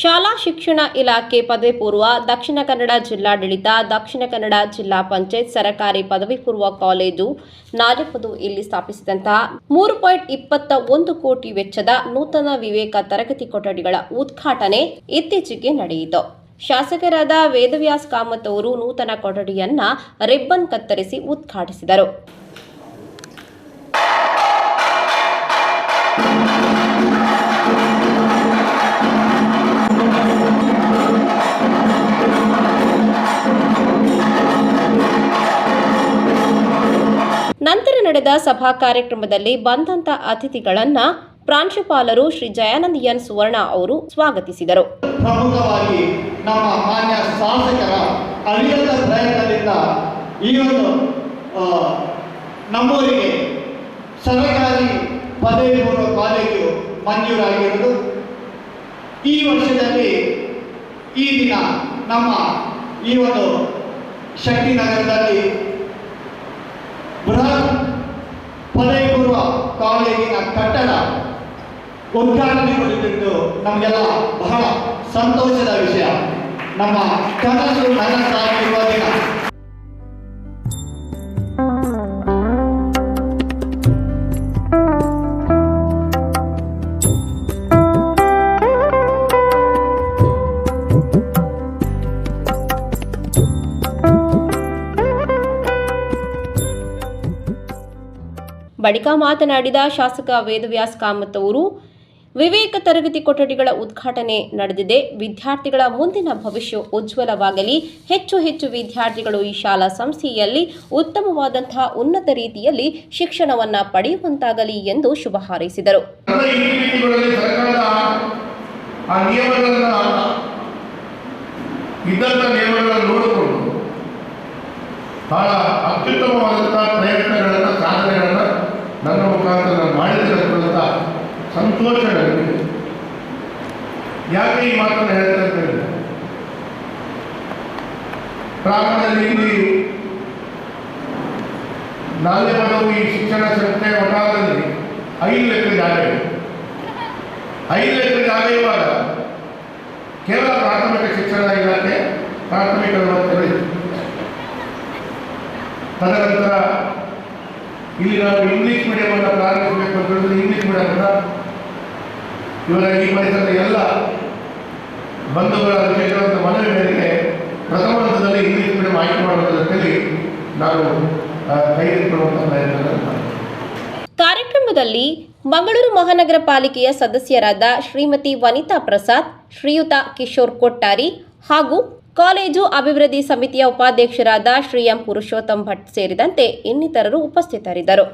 ಶಾಲಾ ಶಿಕ್ಷಣ ಇಲಾಖೆ ಪದವಿ ಪೂರ್ವ ದಕ್ಷಿಣ ಕನ್ನಡ ಜಿಲ್ಲಾಡಳಿತ, ದಕ್ಷಿಣ ಕನ್ನಡ ಜಿಲ್ಲಾ ಪಂಚಾಯತ್ ಸರಕಾರಿ ಪದವಿ ಪೂರ್ವ ಕಾಲೇಜು ನಾಲೆಪದು ಇಲ್ಲಿ ಸ್ಥಾಪಿಸಿದಂತಹ ಮೂರು ಪಾಯಿಂಟ್ ಇಪ್ಪತ್ತ ಒಂದು ಕೋಟಿ ವೆಚ್ಚದ ನೂತನ ವಿವೇಕ ತರಗತಿ ಕೊಠಡಿಗಳ ಉದ್ಘಾಟನೆ ಇತ್ತೀಚೆಗೆ ನಡೆಯಿತು. ಶಾಸಕರಾದ ವೇದವ್ಯಾಸ್ ಕಾಮತ್ ಅವರು ನೂತನ ಕೊಠಡಿಯನ್ನ ರಿಬ್ಬನ್ ಕತ್ತರಿಸಿ ಉದ್ಘಾಟಿಸಿದರು. ನಡೆದ ಸಭಾ ಕಾರ್ಯಕ್ರಮದಲ್ಲಿ ಬಂದಂತ ಅತಿಥಿಗಳನ್ನ ಪ್ರಾಂಶುಪಾಲರು ಶ್ರೀ ಜಯಾನಂದ್ ಎನ್ ಸುವರ್ಣ ಅವರು ಸ್ವಾಗತಿಸಿದರು. ಪ್ರಮುಖವಾಗಿ ನಮ್ಮ ಮಾನ್ಯ ಶಾಸಕರ ಪ್ರಯತ್ನದಿಂದ ಈ ಒಂದು ನಮ್ಮೂರಿಗೆ ಸರ್ಕಾರಿ ಪದವಿ ಪೂರ್ವ ಕಾಲೇಜು ಮಂಜೂರಾಗಿರುವುದು. ಈ ವರ್ಷದಲ್ಲಿ ಈ ದಿನ ನಮ್ಮ ಈ ಒಂದು ಶಕ್ತಿನಗರದಲ್ಲಿ ಬೃಹತ್ ಪದವಿ ಪೂರ್ವ ಕಾಲೇಜಿನ ಕಟ್ಟಡ ಉದ್ಘಾಟನೆಗೊಳ್ಳುತ್ತಿದ್ದು ನಮಗೆಲ್ಲ ಬಹಳ ಸಂತೋಷದ ವಿಷಯ. ನಮ್ಮ ಕನಸು ನನಸಾಗಿರುವ ದಿನ ಬಳಿಕ ಮಾತನಾಡಿದ ಶಾಸಕ ವೇದವ್ಯಾಸ್ ಕಾಮತ್ ಅವರು, ವಿವೇಕ ತರಗತಿ ಕೊಠಡಿಗಳ ಉದ್ಘಾಟನೆ ನಡೆದಿದೆ. ವಿದ್ಯಾರ್ಥಿಗಳ ಮುಂದಿನ ಭವಿಷ್ಯ ಉಜ್ವಲವಾಗಲಿ. ಹೆಚ್ಚು ಹೆಚ್ಚು ವಿದ್ಯಾರ್ಥಿಗಳು ಈ ಶಾಲಾ ಸಂಸ್ಥೆಯಲ್ಲಿ ಉತ್ತಮವಾದಂತಹ ಉನ್ನತ ರೀತಿಯಲ್ಲಿ ಶಿಕ್ಷಣವನ್ನು ಪಡೆಯುವಂತಾಗಲಿ ಎಂದು ಶುಭ ಹಾರೈಸಿದರು. ಎಲ್ಲ ಸಂತೋಷ ಯಾಕೆ ಈ ಮಾತನ್ನು ಹೇಳ್ತಾ ಹೇಳಿದ್ರೆ ಪ್ರಾರಂಭದಲ್ಲಿ ಇಲ್ಲಿ ನಾಲ್ಯ ಈ ಶಿಕ್ಷಣ ಸಂಸ್ಥೆ ವಟಾರದಲ್ಲಿ ಐದು ಲಕ್ಷ ಜಾಗ ಐದು ಲಕ್ಷ ಜಾಗ ಇರುವಾಗ ಕೇವಲ ಪ್ರಾಥಮಿಕ ಶಿಕ್ಷಣ ಇಲಾಖೆ ಪ್ರಾಥಮಿಕ ತದನಂತರ ಇಲ್ಲಿ ನಾವು ಇಂಗ್ಲಿಷ್ ಮೀಡಿಯಮನ್ನು ಪ್ರಾರಂಭಿಸಬೇಕು ಇವರ ಈ ಪರಿಸರದ ಎಲ್ಲ ಬಂಧುಗಳ ವಿಷಯಗಳಂತ ಮನವಿ ಮೇರೆಗೆ ಪ್ರಥಮ ಹಂತದಲ್ಲಿ ಇಂಗ್ಲಿಷ್ ಮೀಡಿಯಂ ಆಯ್ಕೆ ಮಾಡುವ ಜೊತೆಯಲ್ಲಿ ಕೈಗೆತ್ತಿಕೊಳ್ಳುವಂತಹ ಕೈಗೆತ್ತಿಕೊಳ್ಳುವಂಥ ಪ್ರಯತ್ನಗಳನ್ನು ಕಾರ್ಯಕ್ರಮದಲ್ಲಿ ಮಂಗಳೂರು ಮಹಾನಗರ ಪಾಲಿಕೆಯ ಸದಸ್ಯರಾದ ಶ್ರೀಮತಿ ವನಿತಾ ಪ್ರಸಾದ್, ಶ್ರೀಯುತ ಕಿಶೋರ್ ಕೊಟ್ಟಾರಿ ಹಾಗೂ ಕಾಲೇಜು ಅಭಿವೃದ್ಧಿ ಸಮಿತಿಯ ಉಪಾಧ್ಯಕ್ಷರಾದ ಶ್ರೀ ಎಂ ಪುರುಷೋತ್ತಮ್ ಭಟ್ ಸೇರಿದಂತೆ ಇನ್ನಿತರರು ಉಪಸ್ಥಿತರಿದ್ದರು.